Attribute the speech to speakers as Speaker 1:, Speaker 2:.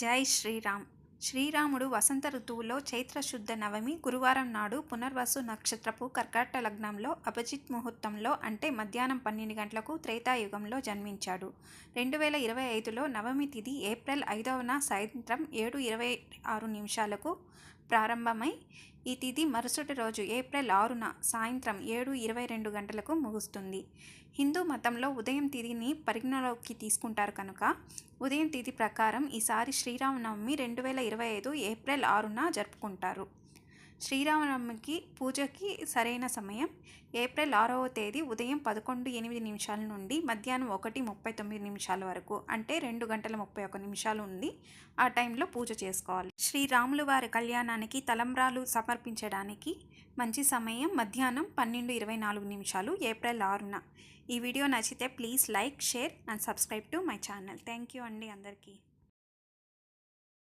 Speaker 1: జై శ్రీరామ్. శ్రీరాముడు వసంత ఋతువులో చైత్రశుద్ధ నవమి గురువారం నాడు పునర్వసు నక్షత్రపు కర్కాట లగ్నంలో అభిజిత్ ముహూర్తంలో అంటే మధ్యాహ్నం పన్నెండు గంటలకు త్రేతాయుగంలో జన్మించాడు. రెండు వేల ఇరవై ఐదులో నవమి తిథి ఏప్రిల్ ఐదవన సాయంత్రం ఏడు ఇరవై ఆరు నిమిషాలకు ప్రారంభమై ఈ తిథి మరుసటి రోజు ఏప్రిల్ ఆరున సాయంత్రం ఏడు ఇరవై రెండు గంటలకు ముగుస్తుంది. హిందూ మతంలో ఉదయం తిథిని పరిగణలోకి తీసుకుంటారు కనుక ఉదయం తిథి ప్రకారం ఈసారి శ్రీరామనవమి రెండు వేల ఇరవై ఐదు ఏప్రిల్ ఆరున జరుపుకుంటారు. శ్రీరామనవమికి పూజకి సరైన సమయం. ఏప్రిల్ ఆరవ తేదీ ఉదయం పదకొండు ఎనిమిది నిమిషాల నుండి మధ్యాహ్నం ఒకటి ముప్పై తొమ్మిది నిమిషాల వరకు అంటే రెండు గంటల ముప్పై ఒక నిమిషాలు ఉంది. ఆ టైంలో పూజ చేసుకోవాలి. శ్రీరాములు వారి కళ్యాణానికి తలంబ్రాలు సమర్పించడానికి మంచి సమయం మధ్యాహ్నం పన్నెండు ఇరవై నాలుగు నిమిషాలు ఏప్రిల్ ఆరున. ఈ వీడియో నచ్చితే please like share and subscribe to my channel. Thank you అండి అందరికీ.